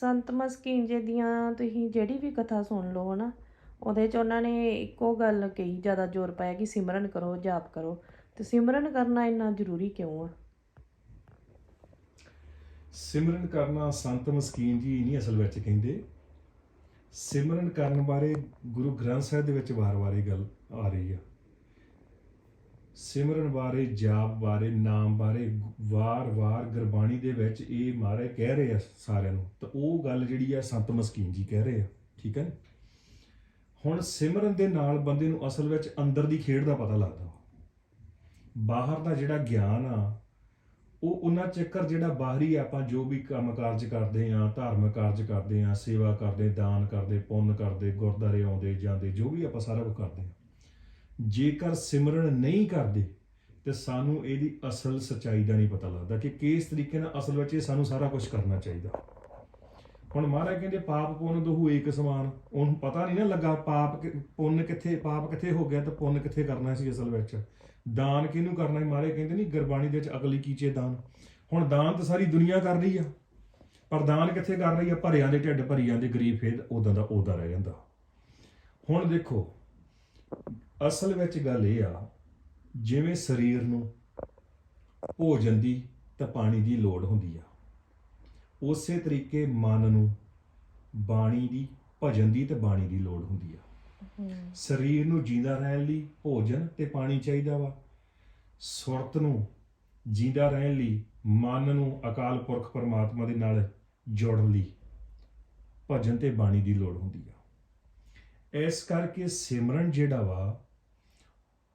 ਸੰਤ ਮਸਕੀਨ ਜੀ ਦੀਆਂ ਤੁਸੀਂ ਜਿਹੜੀ ਵੀ ਕਥਾ ਸੁਣ ਲਓ ਨਾ ਉਹਦੇ 'ਚ ਉਹਨਾਂ ਨੇ ਇੱਕੋ ਗੱਲ ਕਹੀ, ਜ਼ਿਆਦਾ ਜ਼ੋਰ ਪਾਇਆ ਕਿ ਸਿਮਰਨ ਕਰੋ, ਜਾਪ ਕਰੋ। ਤੇ ਸਿਮਰਨ ਕਰਨਾ ਇੰਨਾ ਜ਼ਰੂਰੀ ਕਿਉਂ ਆ? ਸਿਮਰਨ ਕਰਨਾ ਸੰਤ ਮਸਕੀਨ ਜੀ ਨਹੀਂ ਅਸਲ ਵਿੱਚ ਕਹਿੰਦੇ। ਸਿਮਰਨ ਕਰਨ ਬਾਰੇ ਗੁਰੂ ਗ੍ਰੰਥ ਸਾਹਿਬ ਦੇ ਵਿੱਚ ਵਾਰ-ਵਾਰ ਇਹ ਗੱਲ ਆ ਰਹੀ ਆ। ਸਿਮਰਨ ਬਾਰੇ, ਜਾਪ ਬਾਰੇ, ਨਾਮ ਬਾਰੇ ਵਾਰ-ਵਾਰ ਗੁਰਬਾਣੀ ਦੇ ਵਿੱਚ ਇਹ ਮਾਰੇ ਕਹਿ ਰਹੇ ਆ ਸਾਰਿਆਂ ਨੂੰ। ਤਾਂ ਉਹ ਗੱਲ ਜਿਹੜੀ ਆ ਸੰਤ ਮਸਕੀਨ ਜੀ ਕਹਿ ਰਹੇ ਆ, ਠੀਕ ਹੈ ਹੁਣ ਸਿਮਰਨ ਦੇ ਨਾਲ ਬੰਦੇ ਨੂੰ ਅਸਲ ਵਿੱਚ ਅੰਦਰ ਦੀ ਖੇਡ ਦਾ ਪਤਾ ਲੱਗਦਾ। ਬਾਹਰ ਦਾ ਜਿਹੜਾ ਗਿਆਨ ਆ, ਉਹ ਉਹਨਾਂ ਚੱਕਰ ਜਿਹੜਾ ਬਾਹਰੀ ਆਪਾਂ ਜੋ ਵੀ ਕੰਮ ਕਾਰਜ ਕਰਦੇ ਆ, ਧਾਰਮਿਕ ਕਾਰਜ ਕਰਦੇ ਆ, ਸੇਵਾ ਕਰਦੇ, ਦਾਨ ਕਰਦੇ, ਪੁੰਨ ਕਰਦੇ ਗੁਰਦਾਰੇ ਆਉਂਦੇ, ਜਾਂਦੇ, ਜੋ ਵੀ ਆਪਾਂ ਸਾਰਾ ਕੁਝ ਕਰਦੇ ਆ ਜੇਕਰ ਸਿਮਰਨ ਨਹੀਂ ਕਰਦੇ, ਤੇ ਸਾਨੂੰ ਇਹਦੀ ਅਸਲ ਸਚਾਈ ਦਾ ਨਹੀਂ ਪਤਾ ਲੱਗਦਾ ਕਿ ਕਿਸ ਤਰੀਕੇ ਨਾਲ ਅਸਲ ਵਿੱਚ ਇਹ ਸਾਨੂੰ ਸਾਰਾ ਕੁਝ ਕਰਨਾ ਚਾਹੀਦਾ। ਹੁਣ ਮਹਾਰਾਜ ਕਹਿੰਦੇ, ਪਾਪ ਪੁੰਨ ਦੋਹੂ ਏਕ ਸਮਾਨ। ਉਹਨੂੰ ਪਤਾ ਨਹੀਂ ਨਾ ਲੱਗਾ ਪਾਪ ਪੁੰਨ ਕਿੱਥੇ, ਪਾਪ ਕਿੱਥੇ ਹੋ ਗਿਆ ਤੇ ਪੁੰਨ ਕਿੱਥੇ ਕਰਨਾ ਸੀ ਅਸਲ ਵਿੱਚ। ਦਾਨ ਕਿਹਨੂੰ ਕਰਨਾ ਹੈ ਮਹਾਰਾਜ ਕਹਿੰਦੇ ਨਹੀਂ, ਗੁਰਬਾਣੀ ਦੇ ਵਿੱਚ ਅਗਲੀ ਕੀਚੇ ਦਾਨ? ਹੁਣ ਦਾਨ ਤਾਂ ਸਾਰੀ ਦੁਨੀਆ ਕਰ ਰਹੀ ਆ। ਪਰ ਦਾਨ ਕਿੱਥੇ ਕਰ ਰਹੀ ਆ? ਭਰਿਆਂ ਦੇ ਢਿੱਡ ਭਰੀ ਜਾਂਦੇ ਗਰੀਬ ਫੇਰ ਉਦਾਂ ਦਾ ਉਦਾਂ ਰਹਿ ਜਾਂਦਾ। ਹੁਣ ਦੇਖੋ ਅਸਲ ਵਿੱਚ ਗੱਲ ਇਹ ਆ, ਜਿਵੇਂ ਸਰੀਰ ਨੂੰ ਭੋਜਨ ਦੀ ਤਾਂ ਪਾਣੀ ਦੀ ਲੋੜ ਹੁੰਦੀ ਆ, ਉਸੇ ਤਰੀਕੇ ਮਨ ਨੂੰ ਬਾਣੀ ਦੀ, ਭਜਨ ਦੀ ਤੇ ਬਾਣੀ ਦੀ ਲੋੜ ਹੁੰਦੀ ਆ। ਸਰੀਰ ਨੂੰ ਜਿੰਦਾ ਰਹਿਣ ਲਈ ਭੋਜਨ ਤੇ ਪਾਣੀ ਚਾਹੀਦਾ ਵਾ। ਸੁਰਤ ਨੂੰ ਜਿੰਦਾ ਰਹਿਣ ਲਈ ਮਨ ਨੂੰ ਅਕਾਲ ਪੁਰਖ ਪਰਮਾਤਮਾ ਦੇ ਨਾਲ ਜੋੜਨ ਲਈ ਭਜਨ ਤੇ ਬਾਣੀ ਦੀ ਲੋੜ ਹੁੰਦੀ ਆ। ਇਸ ਕਰਕੇ ਸਿਮਰਨ ਜਿਹੜਾ ਵਾ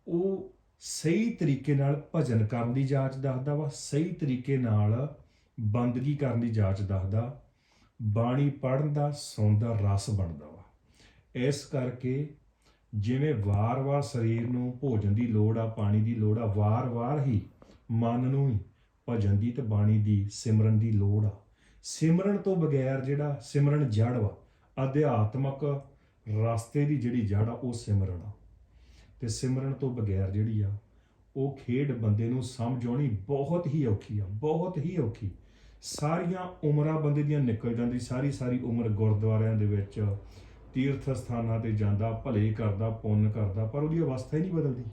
ਉਹ ਸਹੀ ਤਰੀਕੇ ਨਾਲ ਭਜਨ ਕਰਨ ਦੀ ਜਾਂਚ ਦੱਸਦਾ ਵਾ, ਸਹੀ ਤਰੀਕੇ ਨਾਲ ਬੰਦਗੀ ਕਰਨ ਦੀ ਜਾਂਚ ਦੱਸਦਾ, ਬਾਣੀ ਪੜਨ ਦਾ, ਸੁਣਨ ਦਾ ਰਸ ਬਣਦਾ ਵਾ। ਇਸ ਕਰਕੇ ਜਿਵੇਂ ਵਾਰ-ਵਾਰ ਸਰੀਰ ਨੂੰ ਭੋਜਨ ਦੀ ਲੋੜ ਆ, ਪਾਣੀ ਦੀ ਲੋੜ ਆ, ਵਾਰ-ਵਾਰ ਹੀ ਮਨ ਨੂੰ ਹੀ ਭਜਨ ਦੀ ਤੇ ਬਾਣੀ ਦੀ ਸਿਮਰਨ ਦੀ ਲੋੜ ਆ। ਸਿਮਰਨ ਤੋਂ ਬਗੈਰ ਜਿਹੜਾ ਸਿਮਰਨ ਜੜ ਵਾ, ਅਧਿਆਤਮਕ ਰਸਤੇ ਦੀ ਜਿਹੜੀ ਜੜ ਆ, ਉਹ ਸਿਮਰਨ ਆ। ਤੇ ਸਿਮਰਨ ਤੋਂ ਬਗੈਰ ਜਿਹੜੀ ਆ ਉਹ ਖੇਡ ਬੰਦੇ ਨੂੰ ਸਮਝਾਉਣੀ ਬਹੁਤ ਹੀ ਔਖੀ ਆ ਬਹੁਤ ਹੀ ਔਖੀ। ਸਾਰੀਆਂ ਉਮਰਾਂ ਬੰਦੇ ਦੀਆਂ ਨਿਕਲ ਜਾਂਦੀ ਸਾਰੀ ਸਾਰੀ ਉਮਰ ਗੁਰਦੁਆਰਿਆਂ ਦੇ ਵਿੱਚ ਤੀਰਥ ਸਥਾਨਾਂ ਤੇ ਜਾਂਦਾ ਭਲੇ ਕਰਦਾ ਪੁੰਨ ਕਰਦਾ ਪਰ ਉਹਦੀ ਅਵਸਥਾ ਹੀ ਨਹੀਂ ਬਦਲਦੀ।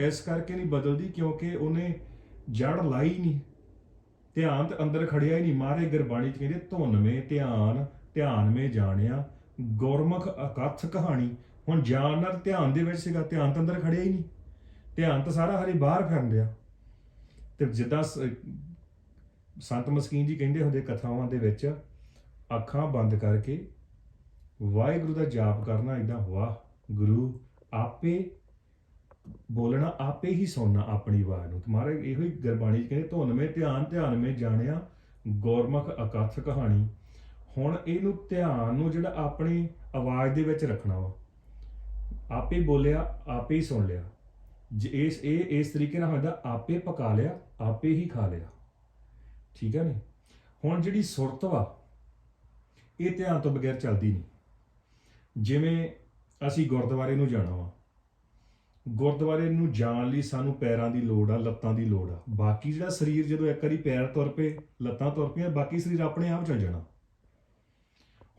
ਇਸ ਕਰਕੇ ਨਹੀਂ ਬਦਲਦੀ ਕਿਉਂਕਿ ਉਹਨੇ ਜੜ ਲਾਈ ਨਹੀਂ। ਧਿਆਨ ਤੇ ਅੰਦਰ ਖੜਿਆ ਹੀ ਨਹੀਂ। ਮਾਰੇ ਗੁਰਬਾਣੀ ਚ ਕਹਿੰਦੇ ਧੁਨਵੇਂ ਧਿਆਨ ਧਿਆਨਵੇਂ ਜਾਣਿਆ ਗੁਰਮੁਖ ਅਕਥ ਕਹਾਣੀ। ਹੁਣ ਜਾਣ ਨਾਲ ਧਿਆਨ ਦੇ ਵਿੱਚ ਸੀਗਾ, ਧਿਆਨ ਤਾਂ ਅੰਦਰ ਖੜਿਆ ਹੀ ਨਹੀਂ। ਧਿਆਨ ਤਾਂ ਸਾਰਾ ਹਰੇ ਬਾਹਰ ਫਿਰਨ ਡਿਆ। ਤੇ ਜਿੱਦਾਂ ਸੰਤ ਮਸਕੀਨ ਜੀ ਕਹਿੰਦੇ ਹੁੰਦੇ ਕਥਾਵਾਂ ਦੇ ਵਿੱਚ, ਅੱਖਾਂ ਬੰਦ ਕਰਕੇ ਵਾਹਿਗੁਰੂ ਦਾ ਜਾਪ ਕਰਨਾ ਇਦਾਂ ਵਾਹ, ਗੁਰੂ, ਆਪੇ ਬੋਲਣਾ, ਆਪੇ ਹੀ ਸੁਣਨਾ ਆਪਣੀ ਆਵਾਜ਼ ਨੂੰ। ਤੁਹਾਰੇ ਇਹੋ ਹੀ ਗੁਰਬਾਣੀ ਚ ਕਹਿੰਦੇ, ਧੁਨ ਧੁਨਵੇਂ ਧਿਆਨ ਧਿਆਨ ਮੇ ਜਾਣਿਆ, ਗੁਰਮੁਖ ਅਕਥ ਕਹਾਣੀ। ਹੁਣ ਇਹਨੂੰ ਧਿਆਨ ਨੂੰ ਜਿਹੜਾ ਆਪਣੀ ਆਵਾਜ਼ ਦੇ ਵਿੱਚ ਰੱਖਣਾ ਵਾ। ਆਪੇ ਬੋਲਿਆ, ਆਪੇ ਹੀ ਸੁਣ ਲਿਆ। ਜੇ ਇਸ, ਇਹ, ਇਸ ਤਰੀਕੇ ਨਾਲ ਹੁੰਦਾ, ਆਪੇ ਪਕਾ ਲਿਆ, ਆਪੇ ਹੀ ਖਾ ਲਿਆ। ਠੀਕ ਹੈ ਨੀ ਹੁਣ ਜਿਹੜੀ ਸੁਰਤ ਵਾ, ਇਹ ਧਿਆਨ ਤੋਂ ਬਗੈਰ ਚੱਲਦੀ ਨਹੀਂ। ਜਿਵੇਂ ਅਸੀਂ ਗੁਰਦੁਆਰੇ ਨੂੰ ਜਾਣਾ ਵਾ। ਗੁਰਦੁਆਰੇ ਨੂੰ ਜਾਣ ਲਈ ਸਾਨੂੰ ਪੈਰਾਂ ਦੀ ਲੋੜ ਆ, ਲੱਤਾਂ ਦੀ ਲੋੜ ਆ। ਬਾਕੀ ਜਿਹੜਾ ਸਰੀਰ ਜਦੋਂ ਇੱਕ ਵਾਰੀ ਪੈਰ ਤੁਰ ਪਏ, ਲੱਤਾਂ ਤੁਰ ਪਈਆਂ, ਬਾਕੀ ਸਰੀਰ ਆਪਣੇ ਆਪ ਚੱਲ ਜਾਣਾ।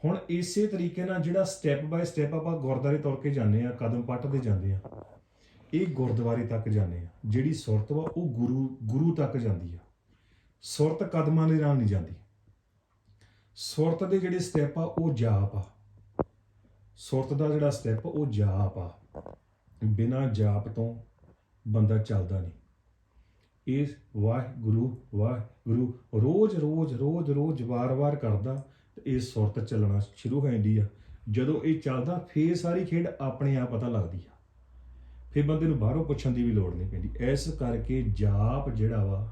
ਹੁਣ ਇਸੇ ਤਰੀਕੇ ਨਾਲ ਜਿਹੜਾ ਸਟੈਪ ਬਾਈ ਸਟੈਪ ਆਪਾਂ ਗੁਰਦੁਆਰੇ ਤੌਰ ਕੇ ਜਾਂਦੇ ਆ ਕਦਮ ਪੱਟਦੇ ਜਾਂਦੇ ਆ ਇਹ ਗੁਰਦੁਆਰੇ ਤੱਕ ਜਾਂਦੇ ਆ ਜਿਹੜੀ ਸੁਰਤ ਵਾ, ਉਹ ਗੁਰੂ ਗੁਰੂ ਤੱਕ ਜਾਂਦੀ ਆ। ਸੁਰਤ ਕਦਮਾਂ ਦੇ ਨਾਲ ਨਹੀਂ ਜਾਂਦੀ। ਸੁਰਤ ਦੇ ਜਿਹੜੇ ਸਟੈਪ ਆ, ਉਹ ਜਾਪ ਆ। ਸੁਰਤ ਦਾ ਜਿਹੜਾ ਸਟੈਪ ਉਹ ਜਾਪ ਆ। ਬਿਨਾ ਜਾਪ ਤੋਂ ਬੰਦਾ ਚੱਲਦਾ ਨਹੀਂ। ਇਹ ਵਾਹਿਗੁਰੂ ਵਾਹਿਗੁਰੂ ਰੋਜ਼ ਰੋਜ਼ ਰੋਜ਼ ਰੋਜ਼ ਵਾਰ-ਵਾਰ ਕਰਦਾ। ਇਹ ਸੁਰਤ ਚੱਲਣਾ ਸ਼ੁਰੂ ਹੋ ਜਾਂਦੀ ਆ। ਜਦੋਂ ਇਹ ਚੱਲਦਾ ਫੇਰ ਸਾਰੀ ਖੇਡ ਆਪਣੇ ਆਪ ਪਤਾ ਲੱਗਦੀ ਆ। ਫੇਰ ਬੰਦੇ ਨੂੰ ਬਾਹਰੋਂ ਪੁੱਛਣ ਦੀ ਵੀ ਲੋੜ ਨਹੀਂ ਪੈਂਦੀ। ਇਸ ਕਰਕੇ ਜਾਪ ਜਿਹੜਾ ਵਾ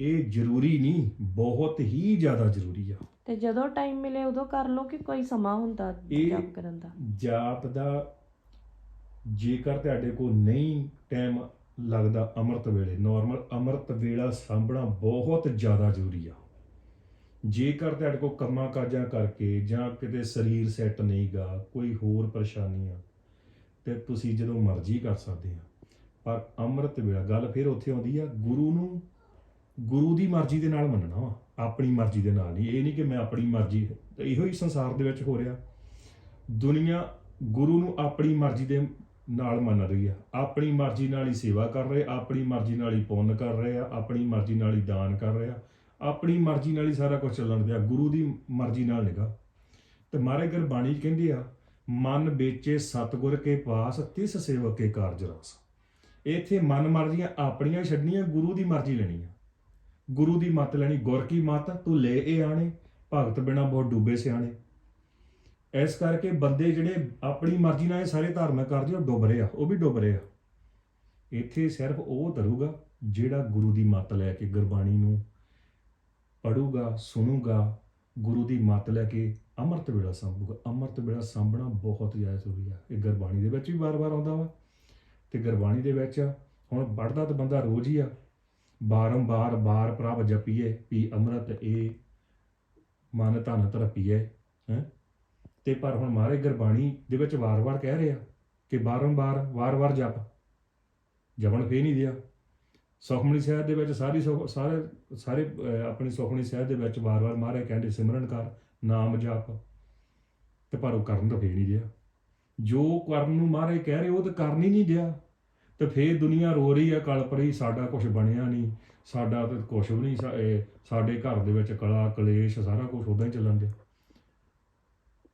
ਇਹ ਜ਼ਰੂਰੀ ਨਹੀਂ ਬਹੁਤ ਹੀ ਜ਼ਿਆਦਾ ਜ਼ਰੂਰੀ ਆ। ਤੇ ਜਦੋਂ ਟਾਈਮ ਮਿਲੇ ਉਦੋਂ ਕਰ ਲਓ ਕਿ ਕੋਈ ਸਮਾਂ ਹੁੰਦਾ ਜਾਪ ਕਰਨ ਦਾ। ਜਾਪ ਦਾ ਜੇਕਰ ਤੁਹਾਡੇ ਕੋਲ ਨਹੀਂ ਟਾਈਮ ਲੱਗਦਾ ਅੰਮ੍ਰਿਤ ਵੇਲੇ ਨਾਰਮਲ ਅੰਮ੍ਰਿਤ ਵੇਲਾ ਸਾਂਭਣਾ ਬਹੁਤ ਜ਼ਿਆਦਾ ਜ਼ਰੂਰੀ ਆ। ਜੇਕਰ ਤੁਹਾਡੇ ਕੋਲ ਕੰਮਾਂ ਕਾਜਾਂ ਕਰਕੇ ਜਾਂ ਕਿਤੇ ਸਰੀਰ ਸੈੱਟ ਨਹੀਂਗਾ ਕੋਈ ਹੋਰ ਪਰੇਸ਼ਾਨੀ ਆ, ਤੇ ਤੁਸੀਂ ਜਦੋਂ ਮਰਜ਼ੀ ਕਰ ਸਕਦੇ ਆ। ਪਰ ਅੰਮ੍ਰਿਤ ਵੇਲਾ, ਗੱਲ ਫਿਰ ਉੱਥੇ ਆਉਂਦੀ ਆ, ਗੁਰੂ ਨੂੰ, ਗੁਰੂ ਦੀ ਮਰਜ਼ੀ ਦੇ ਨਾਲ ਮੰਨਣਾ ਵਾ, ਆਪਣੀ ਮਰਜ਼ੀ ਦੇ ਨਾਲ ਨਹੀਂ। ਇਹ ਨਹੀਂ ਕਿ ਮੈਂ ਆਪਣੀ ਮਰਜ਼ੀ, ਇਹੋ ਹੀ ਸੰਸਾਰ ਦੇ ਵਿੱਚ ਹੋ ਰਿਹਾ। ਦੁਨੀਆ ਗੁਰੂ ਨੂੰ ਆਪਣੀ ਮਰਜ਼ੀ ਦੇ ਨਾਲ ਮੰਨ ਰਹੀ ਆ। ਆਪਣੀ ਮਰਜ਼ੀ ਨਾਲ ਹੀ ਸੇਵਾ ਕਰ ਰਹੇ, ਆਪਣੀ ਮਰਜ਼ੀ ਨਾਲ ਹੀ ਪੁੰਨ ਕਰ ਰਹੇ ਆ, ਆਪਣੀ ਮਰਜ਼ੀ ਨਾਲ ਹੀ ਦਾਨ ਕਰ ਰਹੇ ਆ। ਆਪਣੀ ਮਰਜ਼ੀ ਨਾਲ ਹੀ ਸਾਰਾ ਕੁਝ ਚੱਲਣ ਦਿਆ, ਗੁਰੂ ਦੀ ਮਰਜ਼ੀ ਨਾਲ ਨਿਗਾ ਤੇ ਮਹਾਰਾਜ ਗੁਰਬਾਣੀ 'ਚ ਕਹਿੰਦੀ ਆ, ਮਨ ਵੇਚੇ ਸਤਗੁਰ ਕੇ ਪਾਸ, ਤਿਸ ਸੇਵਕ ਕੇ ਕਾਰਜ ਰਸ। ਇੱਥੇ ਮਨ ਮਰਜ਼ੀਆਂ ਆਪਣੀਆਂ ਛੱਡਣੀਆਂ, ਗੁਰੂ ਦੀ ਮਰਜ਼ੀ ਲੈਣੀ ਆ ਗੁਰੂ ਦੀ ਮੱਤ ਲੈਣੀ, ਗੁਰ ਕੀ ਮੱਤ? ਤੂੰ ਲੈ ਇਹ ਆਣੇ, ਭਗਤ ਬਿਨਾ ਬਹੁਤ ਡੂਬੇ ਸਿਆਣੇ। ਇਸ ਕਰਕੇ ਬੰਦੇ ਜਿਹੜੇ ਆਪਣੀ ਮਰਜ਼ੀ ਨਾਲ ਇਹ ਸਾਰੇ ਧਾਰਮਿਕ ਕਰਦੇ ਉਹ ਡੁੱਬ ਰਹੇ ਆ, ਉਹ ਵੀ ਡੁੱਬ ਰਹੇ ਆ। ਇੱਥੇ ਸਿਰਫ ਉਹ ਧਰੂਗਾ ਜਿਹੜਾ ਗੁਰੂ ਦੀ ਮੱਤ ਲੈ ਕੇ ਗੁਰਬਾਣੀ ਨੂੰ ਪੜੂਗਾ ਸੁਣੂਗਾ, ਗੁਰੂ ਦੀ ਮੱਤ ਲੈ ਕੇ ਅੰਮ੍ਰਿਤ ਵੇਲਾ ਸੰਭੂਗਾ। ਅੰਮ੍ਰਿਤ ਵੇਲਾ ਸੰਭਣਾ ਬਹੁਤ ਜ਼ਿਆਦਾ ਜ਼ਰੂਰੀ ਆ। ਇਹ ਗੁਰਬਾਣੀ ਦੇ ਵਿੱਚ ਵੀ ਵਾਰ-ਵਾਰ ਆਉਂਦਾ ਵਾ। ਤੇ ਗੁਰਬਾਣੀ ਦੇ ਵਿੱਚ ਹੁਣ ਪੜਦਾ ਤਾਂ ਬੰਦਾ ਰੋਜ਼ ਹੀ ਆ। ਬਾਰੰਬਾਰ ਬਾਰ ਪ੍ਰਭ ਜਪੀਏ ਪੀ ਅੰਮ੍ਰਿਤ ਇਹ ਮਨ ਧਨ ਤਰਪੀਏ, ਹੈ। ਤੇ ਪਰ ਹੁਣ ਮਾਰੇ ਗੁਰਬਾਣੀ ਦੇ ਵਿੱਚ ਵਾਰ-ਵਾਰ ਕਹਿ ਰਿਹਾ ਕਿ ਬਾਰੰਬਾਰ ਵਾਰ-ਵਾਰ ਜਪ। ਜਪਣ ਫੇ ਨਹੀਂ ਦਿਆ। ਸੁਖਮਨੀ ਸਾਹਿਬ ਦੇ ਵਿੱਚ ਸਾਰੀ ਸੁਖ- ਸਾਰੇ ਸਾਰੇ ਆਪਣੀ ਸੁਖਮਨੀ ਸਾਹਿਬ ਦੇ ਵਿੱਚ ਵਾਰ-ਵਾਰ ਮਾਰੇ ਕਹਿੰਦੇ, ਸਿਮਰਨ ਕਰ, ਨਾਮ ਜਪ। ਤੇ ਪਰ ਉਹ ਕਰਨ ਤਾਂ ਫੇਰ ਨਹੀਂ ਰਿਹਾ। ਜੋ ਕਰਨ ਨੂੰ ਮਾਰੇ ਕਹਿ ਰਹੇ, ਉਹ ਤਾਂ ਕਰਨ ਹੀ ਨਹੀਂ ਰਿਹਾ। ਤੇ ਫੇਰ ਦੁਨੀਆ ਰੋ ਰਹੀ ਆ ਕਲਪਰੀ ਸਾਡਾ ਕੁਝ ਬਣਿਆ ਨਹੀਂ। ਸਾਡਾ ਤਾਂ ਕੁਝ ਵੀ ਨਹੀਂ ਸਾਡੇ ਘਰ ਦੇ ਵਿੱਚ ਕਲਾ, ਕਲੇਸ਼, ਸਾਰਾ ਕੁਝ ਉਦਾਂ ਹੀ ਚੱਲਣ ਦਿਆ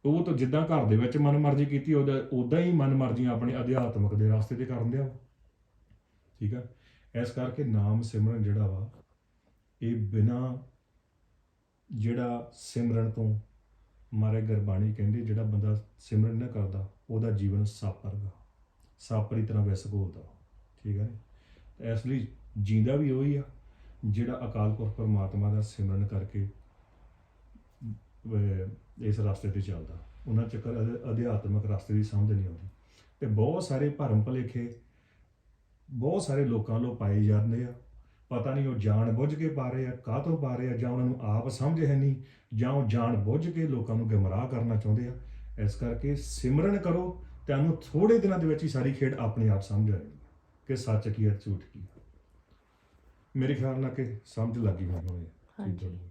ਉਹ ਤਾਂ ਜਿੱਦਾਂ ਘਰ ਦੇ ਵਿੱਚ ਮਨਮਰਜ਼ੀ ਕੀਤੀ, ਉਹਦਾ ਉਦਾਂ ਹੀ ਮਨਮਰਜ਼ੀਆਂ ਆਪਣੇ ਅਧਿਆਤਮਕ ਦੇ ਰਸਤੇ ਤੇ ਕਰਨ ਦਿਆ ਠੀਕ ਆ? ਇਸ ਕਰਕੇ ਨਾਮ ਸਿਮਰਨ ਜਿਹੜਾ ਵਾ, ਇਹ ਬਿਨਾ ਜਿਹੜਾ ਸਿਮਰਨ ਤੋਂ ਮਾਰੇ ਗੁਰਬਾਣੀ ਕਹਿੰਦੇ, ਜਿਹੜਾ ਬੰਦਾ ਸਿਮਰਨ ਨਾ ਕਰਦਾ, ਉਹਦਾ ਜੀਵਨ ਸੱਪ ਵਰਗਾ, ਸੱਪ ਦੀ ਤਰ੍ਹਾਂ ਵਿਸ ਘੋਲਦਾ ਠੀਕ ਹੈ ਇਸ ਲਈ ਜੀਂਦਾ ਵੀ ਉਹੀ ਆ, ਜਿਹੜਾ ਅਕਾਲ ਪੁਰਖ ਪਰਮਾਤਮਾ ਦਾ ਸਿਮਰਨ ਕਰਕੇ ਇਸ ਰਸਤੇ ਤੇ ਚੱਲਦਾ। ਉਹਨਾਂ ਚੱਕਰ ਅਧ- ਅਧਿਆਤਮਿਕ ਰਸਤੇ ਦੀ ਸਮਝ ਨਹੀਂ ਆਉਂਦੀ। ਤੇ ਬਹੁਤ ਸਾਰੇ ਭਰਮ ਭਲੇਖੇ ਬਹੁਤ ਸਾਰੇ ਲੋਕਾਂ ਨੂੰ ਪਾਏ ਜਾਂਦੇ ਆ। ਪਤਾ ਨਹੀਂ ਉਹ ਜਾਣ ਬੁੱਝ ਕੇ ਪਾ ਰਹੇ ਆ, ਕਾਹਤੋਂ ਪਾ ਰਹੇ ਆ, ਜਾਂ ਉਹਨਾਂ ਨੂੰ ਆਪ ਸਮਝ ਹੈ ਨਹੀਂ, ਜਾਂ ਉਹ ਜਾਣ ਬੁੱਝ ਕੇ ਲੋਕਾਂ ਨੂੰ ਗਮਰਾਹ ਕਰਨਾ ਚਾਹੁੰਦੇ ਆ। ਇਸ ਕਰਕੇ ਸਿਮਰਨ ਕਰੋ ਤੁਹਾਨੂੰ ਥੋੜੇ ਦਿਨਾਂ ਦੇ ਵਿੱਚ ਹੀ ਸਾਰੀ ਖੇਡ ਆਪਣੇ ਆਪ ਸਮਝ ਆ ਜਾਏਗੀ ਕਿ ਸੱਚ ਕੀ ਹੈ ਝੂਠ ਕੀ ਹੈ। ਮੇਰੇ ਖਿਆਲ ਨਾਲ ਕਿ ਸਮਝ ਲੱਗੀ ਮੈਨੂੰ ਇਹ ਚੀਜ਼ ਹਾਂਜੀ।